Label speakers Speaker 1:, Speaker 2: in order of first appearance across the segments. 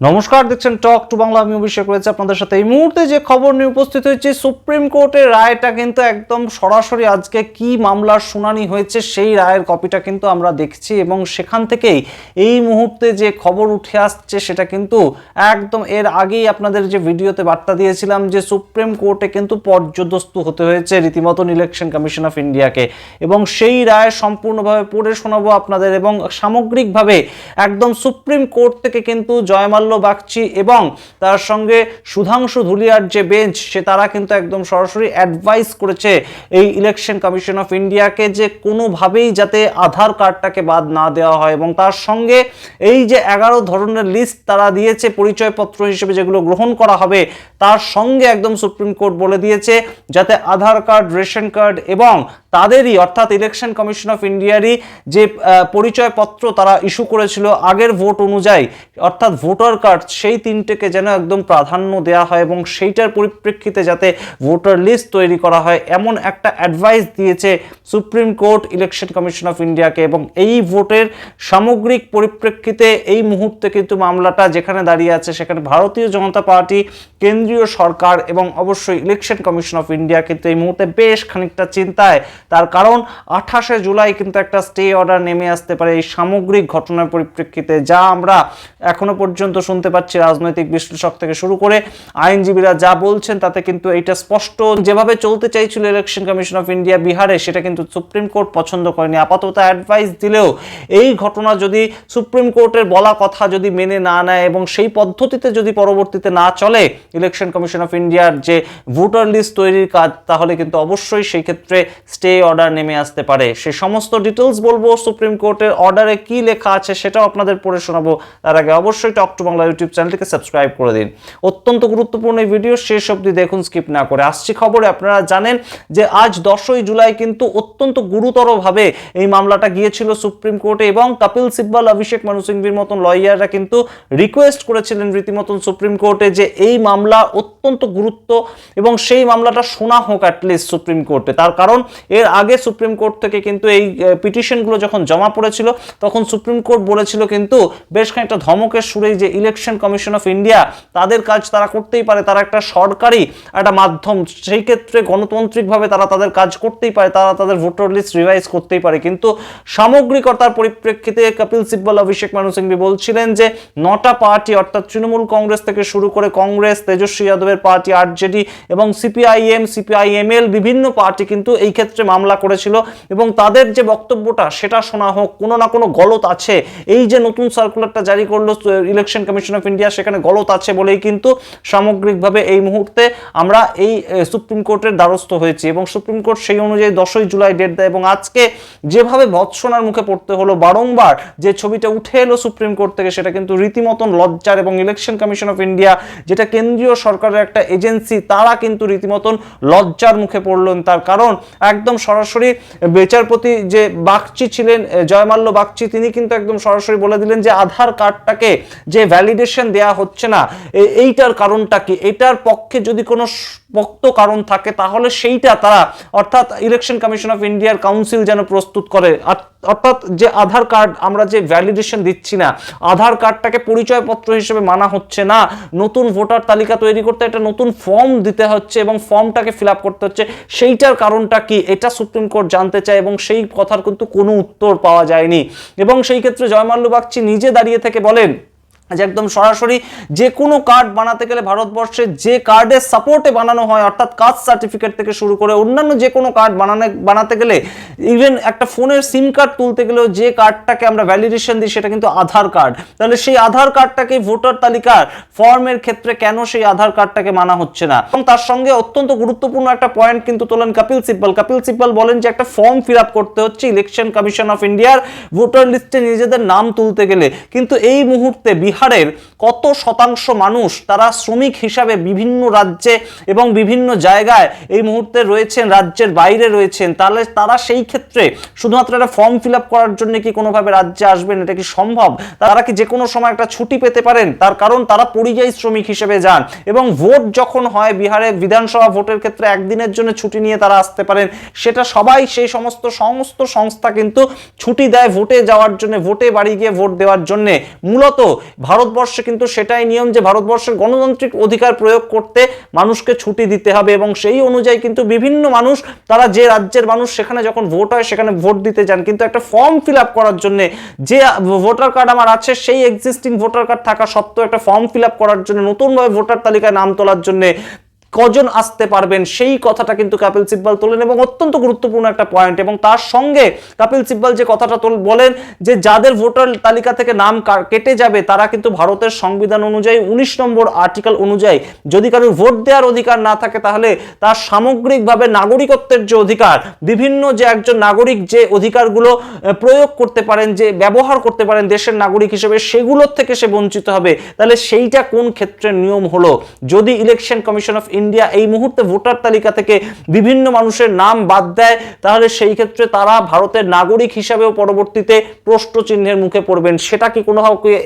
Speaker 1: নমস্কার, দেখছেন টক টু বাংলা আমি অভিষেক রয়েছে আপনাদের সাথে। এই মুহূর্তে যে খবর নিয়ে উপস্থিত হয়েছে সুপ্রিম কোর্টের রায়টা কিন্তু একদম সরাসরি আজকে কি মামলার শুনানি হয়েছে সেই রায়ের কপিটা কিন্তু আমরা দেখছি এবং সেখান থেকেই এই মুহূর্তে যে খবর উঠে আসছে সেটা কিন্তু একদম এর আগেই আপনাদের যে ভিডিওতে বার্তা দিয়েছিলাম যে সুপ্রিম কোর্টে কিন্তু পর্যদস্তু হতে হয়েছে রীতিমতন ইলেকশন কমিশন অফ ইন্ডিয়াকে এবং সেই রায় সম্পূর্ণভাবে পড়ে শোনাবো আপনাদের এবং সামগ্রিকভাবে একদম সুপ্রিম কোর্ট থেকে কিন্তু জয়মাল্য বাগচি এবং তার সঙ্গে সুধাংশু ধুলিয়ার যে বেঞ্চ, সে তারা কিন্তু একদম সরাসরি অ্যাডভাইস করেছে এই ইলেকশন কমিশন অফ ইন্ডিয়াকে যে কোনোভাবেই যাতে আধার কার্ডটাকে বাদ না দেওয়া হয় এবং তার সঙ্গে এই যে এগারো ধরনের লিস্ট তারা দিয়েছে, পরিচয়পত্র হিসেবে যেগুলো গ্রহণ করা হবে, তার সঙ্গে একদম সুপ্রিম কোর্ট বলে দিয়েছে, যাতে আধার কার্ড, রেশন কার্ড এবং তাদেরই, অর্থাৎ ইলেকশন কমিশন অফ ইন্ডিয়ারই যে পরিচয়পত্র তারা ইস্যু করেছিল আগের ভোট অনুযায়ী, অর্থাৎ ভোটার কার্ড সেই তিনটেকে যেন একদম প্রাধান্য দেওয়া হয় এবং সেইটার পরিপ্রেক্ষিতে যাতে ভোটার লিস্ট তৈরি করা হয়, এমন একটা অ্যাডভাইস দিয়েছে supreme court election commission of ইন্ডিয়াকে এবং এই ভোটের সামগ্রিক পরিপ্রেক্ষিতে এই মুহূর্তে কিন্তু মামলাটা যেখানে দাঁড়িয়ে আছে সেখানে ভারতীয় জনতা পার্টি, কেন্দ্রীয় সরকার এবং অবশ্যই ইলেকশন কমিশন অফ ইন্ডিয়া কিন্তু এই মুহূর্তে বেশ খানিকটা চিন্তায় তার কারণ আঠাশে জুলাই কিন্তু একটা স্টে অর্ডার নেমে আসতে পারে এই সামগ্রিক ঘটনার পরিপ্রেক্ষিতে, যা আমরা এখনও পর্যন্ত শুনতে পাচ্ছি রাজনৈতিক বিশ্লেষক থেকে শুরু করে আইনজীবীরা যা বলছেন তাতে কিন্তু এইটা স্পষ্ট। যেভাবে চলতে চাইছিল ইলেকশন কমিশন অফ ইন্ডিয়া বিহারে, সেটা কিন্তু সুপ্রিম কোর্ট পছন্দ করেনি। আপাতত অ্যাডভাইস দিলেও এই ঘটনা যদি সুপ্রিম কোর্টের বলা কথা যদি মেনে না নেয় এবং সেই পদ্ধতিতে যদি পরবর্তীতে না চলে ইলেকশন কমিশন অফ ইন্ডিয়ার যে ভোটার লিস্ট তৈরির কাজ, তাহলে কিন্তু অবশ্যই সেই ক্ষেত্রে স্টে অর্ডার নেমে আসতে পারে। সে সমস্ত ডিটেলস বলব সুপ্রিম কোর্টের অর্ডারে কি লেখা আছে সেটাও আপনাদের পড়ে শোনাবো। তার আগে অবশ্যই টক টু বাংলা ইউটিউব চ্যানেলটিকে সাবস্ক্রাইব করে দিন। অত্যন্ত গুরুত্বপূর্ণ এই ভিডিও শেষ অবধি দেখুন স্কিপ না করে। আসছি খবরে, আপনারা জানেন যে আজ দশই জুলাই কিন্তু অত্যন্ত গুরুতরভাবে এই মামলাটা গিয়েছিল সুপ্রিম কোর্টে এবং কপিল সিব্বাল, অভিষেক মানু সিংভির মতন লয়াররা কিন্তু রিকোয়েস্ট করেছিলেন রীতিমতন সুপ্রিম কোর্টে যে এই মামলা অত্যন্ত গুরুত্ব এবং সেই মামলাটা শোনা হোক অ্যাটলিস্ট সুপ্রিম কোর্টে তার কারণ এর আগে সুপ্রিম কোর্ট থেকে কিন্তু এই পিটিশনগুলো যখন জমা পড়েছিল, তখন সুপ্রিম কোর্ট বলেছিল কিন্তু বেশ খানিকটা ধমকের সুরেই যে ইলেকশন কমিশন অফ ইন্ডিয়া, তাদের কাজ তারা করতেই পারে, তারা একটা সরকারি একটা মাধ্যম, সেই ক্ষেত্রে গণতান্ত্রিকভাবে তারা তাদের কাজ করতেই পারে, তারা তাদের ভোটার লিস্ট রিভাইজ করতেই পারে। কিন্তু সামগ্রিকতার পরিপ্রেক্ষিতে কপিল সিব্বল, অভিষেক মানু সিংভি বলছিলেন যে নটা পার্টি, অর্থাৎ তৃণমূল কংগ্রেস থেকে শুরু করে কংগ্রেস, তেজস্বী যাদবের পার্টি, আরজেডি এবং সিপিআইএম, সিপিআইএমএল, বিভিন্ন পার্টি কিন্তু এই ক্ষেত্রে মামলা করেছিল এবং তাদের যে বক্তব্যটা সেটা শোনা হোক, কোনো না কোনো গলত আছে। এই যে নতুন সার্কুলারটা জারি করল ইলেকশন কমিশন অফ ইন্ডিয়া সেখানে গলত আছে বলেই কিন্তু সামগ্রিকভাবে এই মুহূর্তে আমরা এই সুপ্রিম কোর্টের দ্বারস্থ হয়েছি এবং সুপ্রিম কোর্ট সেই অনুযায়ী দশই জুলাই ডেট দেয় এবং আজকে যেভাবে ভৎসনার মুখে পড়তে হলো, বারংবার যে ছবিটা উঠে এলো সুপ্রিম কোর্ট থেকে, সেটা কিন্তু রীতিমতন লজ্জার এবং ইলেকশন কমিশন অফ ইন্ডিয়া যেটা কেন্দ্রীয় সরকারের একটা এজেন্সি তারা কিন্তু রীতিমতন লজ্জার মুখে পড়লেন। তার কারণ, একদম সরাসরি বিচারপতি যে বাগচি ছিলেন জয়মাল্য বাগচি, তিনি কিন্তু একদম সরাসরি বলে দিলেন যে আধার কার্ডটাকে যে ভ্যালিডেশন দেয়া হচ্ছে না এইটার কারণটা কি? এটার পক্ষে যদি কোনো পোক্ত কারণ থাকে, তাহলে সেইটা তারা, অর্থাৎ ইলেকশন কমিশন অফ ইন্ডিয়ার কাউন্সিল যেন প্রস্তুত করে। অর্থাৎ যে আধার কার্ড আমরা যে ভ্যালিডেশন দিচ্ছি না, আধার কার্ডটাকে পরিচয়পত্র হিসেবে মানা হচ্ছে না, নতুন ভোটার তালিকা তৈরি করতে একটা নতুন ফর্ম দিতে হচ্ছে এবং ফর্মটাকে ফিল করতে হচ্ছে, সেইটার কারণটা কি? এটা সুপ্রিম কোর্ট জানতে চায় এবং সেই কথার কিন্তু কোনো উত্তর পাওয়া যায়নি। এবং সেই ক্ষেত্রে জয়মাল্য বাগচি নিজে দাঁড়িয়ে থেকে বলেন যে একদম সরাসরি যে কোনো কার্ড বানাতে গেলে ভারতবর্ষে যে কার্ডের সাপোর্টে বানানো হয়, অর্থাৎ কাস্ট সার্টিফিকেট থেকে শুরু করে অন্যান্য যে কোনো কার্ড বানানো, বানাতে গেলে ইভেন একটা ফোনের সিম কার্ড তুলতে গেলেও যে কার্ডটাকে আমরা ভ্যালিডেশন দিই সেটা কিন্তু আধার কার্ড তাহলে সেই আধার কার্ডটাকে ভোটার তালিকার ফর্মের ক্ষেত্রে কেন সেই আধার কার্ডটাকে মানা হচ্ছে না? এবং তার সঙ্গে অত্যন্ত গুরুত্বপূর্ণ একটা পয়েন্ট কিন্তু তোলেন কপিল সিব্বল। কপিল সিব্বল বলেন যে একটা ফর্ম ফিল আপ করতে হচ্ছে ইলেকশন কমিশন অফ ইন্ডিয়ার ভোটার লিস্টে নিজেদের নাম তুলতে গেলে। কিন্তু এই মুহূর্তে বিহারের কত শতাংশ মানুষ তারা শ্রমিক হিসাবে বিভিন্ন রাজ্যে এবং বিভিন্ন জায়গায় এই মুহূর্তে রয়েছেন, রাজ্যের বাইরে রয়েছেন। তাহলে তারা সেই ক্ষেত্রে শুধুমাত্র একটা ফর্ম ফিল করার জন্য কি কোনোভাবে রাজ্যে আসবেন? এটা কি সম্ভব? তারা কি যে কোনো সময় একটা ছুটি পেতে পারেন? তার কারণ তারা পরিযায়ী শ্রমিক হিসেবে যান এবং ভোট যখন হয় বিহারে বিধানসভা ভোটের ক্ষেত্রে একদিনের জন্য ছুটি নিয়ে তারা আসতে পারেন। সেটা সবাই সেই সমস্ত সমস্ত সংস্থা কিন্তু ছুটি দেয় ভোটে যাওয়ার জন্য, ভোটে বাড়ি গিয়ে ভোট দেওয়ার জন্য। মূলত ভারতবর্ষে কিন্তু সেটাই নিয়ম যে ভারতবর্ষের গণতান্ত্রিক অধিকার প্রয়োগ করতে মানুষকে ছুটি দিতে হবে এবং সেই অনুযায়ী কিন্তু বিভিন্ন মানুষ, তারা যে রাজ্যের মানুষ সেখানে যখন ভোট হয় সেখানে ভোট দিতে যান। কিন্তু একটা ফর্ম ফিল আপ করার জন্য যে ভোটার কার্ড আমার আছে সেই এক্সিস্টিং ভোটার কার্ড থাকা সত্ত্বেও একটা ফর্ম ফিল আপ করার জন্য, নতুনভাবে ভোটার তালিকায় নাম তোলার জন্য কজন আসতে পারবেন, সেই কথাটা কিন্তু কপিল সিব্বাল তোলেন এবং অত্যন্ত গুরুত্বপূর্ণ একটা পয়েন্ট এবং তার সঙ্গে কপিল সিব্বাল যে কথাটা তোল, বলেন যে যাদের ভোটার তালিকা থেকে নাম কেটে যাবে, তারা কিন্তু ভারতের সংবিধান অনুযায়ী উনিশ নম্বর আর্টিকেল অনুযায়ী যদি কারোর ভোট দেওয়ার অধিকার না থাকে, তাহলে তার সামগ্রিকভাবে নাগরিকত্বের যে অধিকার, বিভিন্ন যে একজন নাগরিক যে অধিকারগুলো প্রয়োগ করতে পারেন, যে ব্যবহার করতে পারেন দেশের নাগরিক হিসেবে, সেগুলোর থেকে সে বঞ্চিত হবে। তাহলে সেইটা কোন ক্ষেত্রের নিয়ম হলো? যদি ইলেকশন কমিশন অফ ইন্ডিয়া এই মুহূর্তে ভোটার তালিকা থেকে বিভিন্ন মানুষের নাম বাদ দেয়। তাহলে সেই ক্ষেত্রে তারা ভারতের নাগরিক হিসাবেও পরবর্তীতে প্রশ্ন চিহ্নের মুখে পড়বেন। সেটা কি কোনো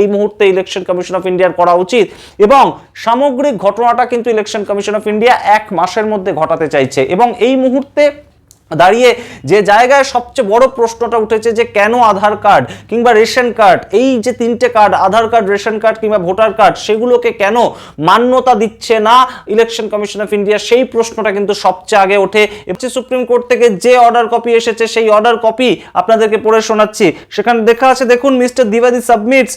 Speaker 1: এই মুহূর্তে ইলেকশন কমিশন অফ ইন্ডিয়ার করা উচিত? এবং সামগ্রিক ঘটনাটা কিন্তু ইলেকশন কমিশন অফ ইন্ডিয়া এক মাসের মধ্যে ঘটাতে চাইছে। এবং এই মুহূর্তে দাঁড়িয়ে যে জায়গায় সবচেয়ে বড় প্রশ্নটা উঠেছে যে কেন আধার কার্ড কিংবা রেশন কার্ড, এই যে তিনটে card, Aadhaar card, ration card কিংবা ভোটার কার্ড, সেগুলোকে কেন মান্যতা দিচ্ছে না ইলেকশন কমিশন অফ ইন্ডিয়া? সেই প্রশ্নটা কিন্তু সবচেয়ে আগে ওঠে। এবার সুপ্রিম কোর্ট থেকে যে অর্ডার কপি এসেছে, সেই অর্ডার কপি আপনাদেরকে পড়ে শোনাচ্ছি। সেখানে দেখা আছে, দেখুন, mister দিবাদি submits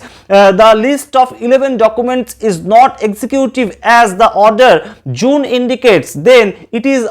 Speaker 1: the list of eleven documents is not executive as the order. June indicates, then it is is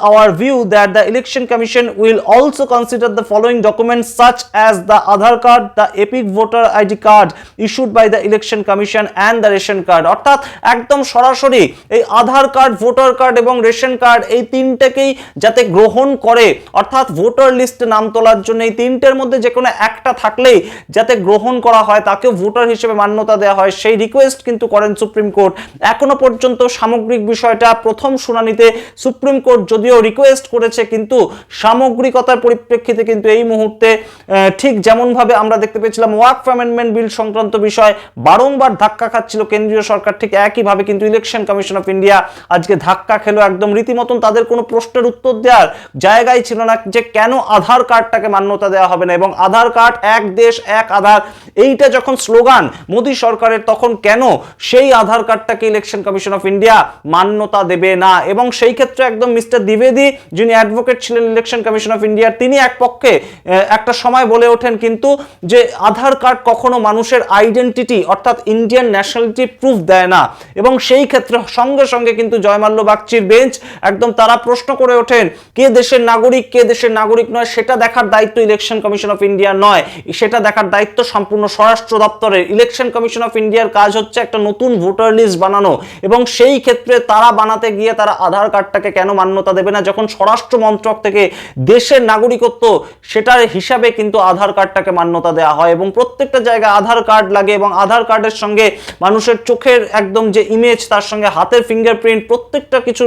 Speaker 1: view that that election election commission will also consider the following documents such as the Aadhaar card, the EPIC voter ID card issued by the election commission and the ration card. অর্থাৎ একদম সরাসরি এই Aadhaar card voter card এবং ration card এই তিনটাকেই যাতে গ্রহণ করে। অর্থাৎ ভোটার লিস্টে নাম তোলার জন্য এই তিনটের মধ্যে যে কোনো একটা থাকলেই যাতে গ্রহণ করা হয় তাকে ভোটার হিসেবে মান্যতা দেওয়া হয়। সেই রিকোয়েস্ট কিন্তু করেন সুপ্রিম কোর্ট এখনও পর্যন্ত সামগ্রিক বিষয়টা প্রথম শুনানিতে সুপ্রিম কোর্ট যদিও রিকোয়েস্ট করেছে কিন্তু সামগ্রিকতার পরিপ্রেক্ষিতে কিন্তু এই মুহূর্তে ঠিক যেমনভাবে আমরা দেখতে পেয়েছিলাম ওয়ার্ক অ্যামেন্ডমেন্ট বিল সংক্রান্ত বিষয় বারংবার ধাক্কা খাচ্ছিল কেন্দ্রীয় সরকার, ঠিক একইভাবে কিন্তু ইলেকশন কমিশন অফ ইন্ডিয়া আজকে ধাক্কা খেলো একদম। রীতিমতন তাদের কোনো প্রশ্নের উত্তর দেওয়ার জায়গায় ছিল না যে কেন আধার কার্ডটাকে মান্যতা দেওয়া হবে না এবং আধার কার্ড, এক দেশ, এক আধার, এইটা যখন স্লোগান মোদী সরকারের, তখন কেন সেই আধার কার্ডটাকে ইলেকশন কমিশন অফ ইন্ডিয়া মান্যতা দেবে না? এবং সেই ক্ষেত্রে একদম মিস্টার দ্বিবেদী যিনি অ্যাডভোকেট ছিলেন ইলেকশন কমিশন অফ ইন্ডিয়ার তিনি এক পক্ষে একটা সময় বলে ওঠেন কিন্তু যে আধার কার্ড কখনো মানুষের আইডেন্টিটি অর্থাৎ ইন্ডিয়ান ন্যাশনালিটি প্রুফ দেয় না। এবং সেই ক্ষেত্রে সঙ্গে সঙ্গে কিন্তু জয়মাল্য বাগচির বেঞ্চ একদম তারা প্রশ্ন করে ওঠেন, কে দেশের নাগরিক, কে দেশের নাগরিক নয়, সেটা দেখার দায়িত্ব ইলেকশন কমিশন অফ ইন্ডিয়া নয়। সেটা দেখার দায়িত্ব সম্পূর্ণ স্বরাষ্ট্র দপ্তরের। ইলেকশন কমিশন অফ ইন্ডিয়ার কাজ হচ্ছে একটা নতুন ভোটার লিস্ট বানানো। এবং সেই ক্ষেত্রে তারা বানাতে গিয়ে তারা আধার কার্ডটাকে কেন মান্যতা দেবে না? যখন স্বরাষ্ট্র মন্ত্রক থেকে দেশের নাগরিকত্ব, সেটার হিসাবে কিন্তু আধার কার্ডটাকে মান্যতা দেওয়া হয় এবং প্রত্যেকটা জায়গায় আধার কার্ড লাগে এবং আধার কার্ডের সঙ্গে মানুষের চোখের একদম যে ইমেজ তার সঙ্গে হাতের ফিঙ্গারপ্রিন্ট প্রত্যেকটা কিছু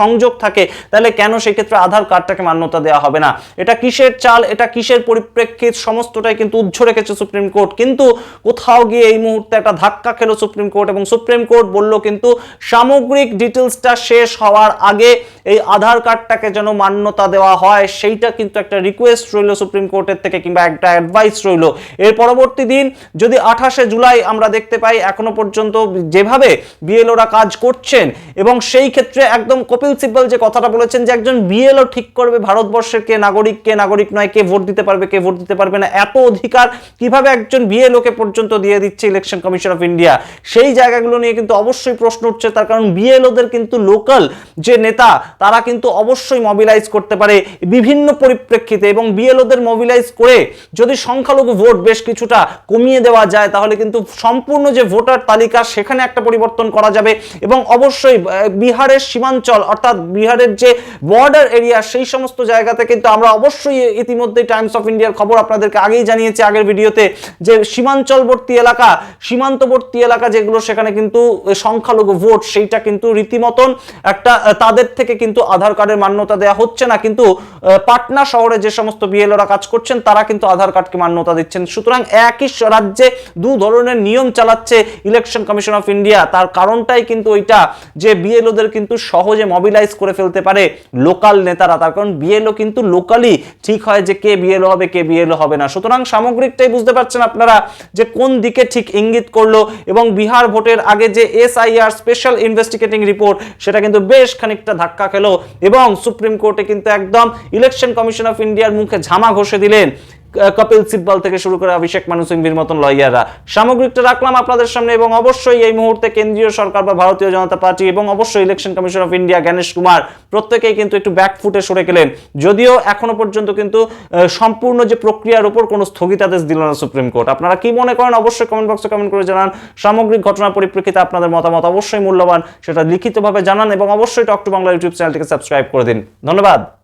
Speaker 1: সংযোগ থাকে, তাহলে কেন সেক্ষেত্রে আধার কার্ডটাকে মান্যতা দেওয়া হবে না? এটা কিসের চাল? এটা কিসের পরিপ্রেক্ষিত? সমস্তটাই কিন্তু উজ্জ্ব রেখেছে সুপ্রিম কোর্ট। কিন্তু কোথাও গিয়ে এই মুহূর্তে একটা ধাক্কা খেলো সুপ্রিম কোর্ট এবং সুপ্রিম কোর্ট বলল কিন্তু সামগ্রিক ডিটেলসটা শেষ হওয়ার আগে এই আধার কার্ডটাকে যেন মান্যতা দেওয়া হয় সেইটা কিন্তু একটা রিকোয়েস্ট রইল সুপ্রিম কোর্টের থেকে কিংবা একটা অ্যাডভাইস রইল। এর পরবর্তী দিন, যদি আঠাশে জুলাই আমরা দেখতে পাই, এখনও পর্যন্ত যেভাবে বিএলওরা কাজ করছেন এবং সেই ক্ষেত্রে একদম কপিল সিব্বল যে কথাটা বলেছেন যে একজন বিএলও ঠিক করবে, ভারতবর্ষের কে নাগরিক কে নাগরিক নয়, কে ভোট দিতে পারবে, কে ভোট দিতে পারবে না, এত অধিকার কীভাবে একজন বিএলওকে পর্যন্ত দিয়ে দিচ্ছে ইলেকশন কমিশন অফ ইন্ডিয়া সেই জায়গাগুলো নিয়ে কিন্তু অবশ্যই প্রশ্ন উঠছে, তার কারণ বিএলওদের কিন্তু লোকাল যে নেতা, তারা কিন্তু অবশ্যই মবিলাইজ করতে পারে। বিভিন্ন পরিপ্রেক্ষিতে এবং বিএলওদের মোবিলাইজ করে যদি সংখ্যালঘু ভোট বেশ কিছুটা কমিয়ে দেওয়া যায়, তাহলে কিন্তু সম্পূর্ণ যে ভোটার তালিকা সেখানে একটা পরিবর্তন করা যাবে এবং অবশ্যই বিহারের সীমাঞ্চল অর্থাৎ বিহারের যে বর্ডার এরিয়া সেই সমস্ত জায়গাতে কিন্তু আমরা অবশ্যই ইতিমধ্যে টাইমস অফ ইন্ডিয়ার খবর আপনাদেরকে আগেই জানিয়েছি আগের ভিডিওতে যে সীমাঞ্চলবর্তী এলাকা, সীমান্তবর্তী এলাকা যেগুলো সেখানে কিন্তু সংখ্যালঘু ভোট সেইটা কিন্তু রীতিমতন একটা তাদের থেকে কিন্তু আধার কার্ডের মান্যতা দেওয়া হচ্ছে না। কিন্তু পাটনা শহরে যে সমস্ত বিএলওরা কাজ করছেন, তারা কিন্তু আধার কার্ডকে মান্যতা দিচ্ছেন। সুতরাং একই রাজ্যে দু ধরনের নিয়ম চালাচ্ছে ইলেকশন কমিশন অফ ইন্ডিয়া। তার কারণটাই কিন্তু ওইটা যে বিএলওদের কিন্তু সহজে মবিলাইজ করে ফেলতে পারে লোকাল নেতারা। তার কারণ বিএলও কিন্তু লোকালি ঠিক হয় যে কে বিএলও হবে, কে বিএলও হবে না। সুতরাং সামগ্রিকটাই বুঝতে পারছেন আপনারা যে কোন দিকে ঠিক ইঙ্গিত করল এবং বিহার ভোটের আগে যে এসআইআর স্পেশাল ইনভেস্টিগেটিং রিপোর্ট সেটা কিন্তু বেশ খানিকটা ধাক্কা খেলো এবং সুপ্রিম কোর্টে কিন্তু একদম ইলেকশন কমিশন অফ ইন্ডিয়ার মুখে ঝামা ঘষে দিলেন কপিল সিব্বল থেকে শুরু করে অভিষেক মানু সিংভির মতন লয়াররা। সামগ্রিকটা রাখলাম আপনাদের সামনে এবং অবশ্যই এই মুহূর্তে কেন্দ্রীয় সরকার বা ভারতীয় জনতা পার্টি এবং অবশ্যই election commission of India Gyanesh Kumar প্রত্যেকেই কিন্তু একটু ব্যাকফুটে সরে গেলেন। যদিও এখনও পর্যন্ত কিন্তু সম্পূর্ণ যে প্রক্রিয়ার উপর কোনো স্থগিতাদেশ দিল না সুপ্রিম কোর্ট। আপনারা কি মনে করেন অবশ্যই কমেন্ট বক্সে কমেন্ট করে জানান। সামগ্রিক ঘটনার পরিপ্রেক্ষিতে আপনাদের মতামত অবশ্যই মূল্যবান, সেটা লিখিতভাবে জানান এবং অবশ্যই টক টু বাংলা ইউটিউব চ্যানেলটিকে সাবস্ক্রাইব করে দিন। ধন্যবাদ।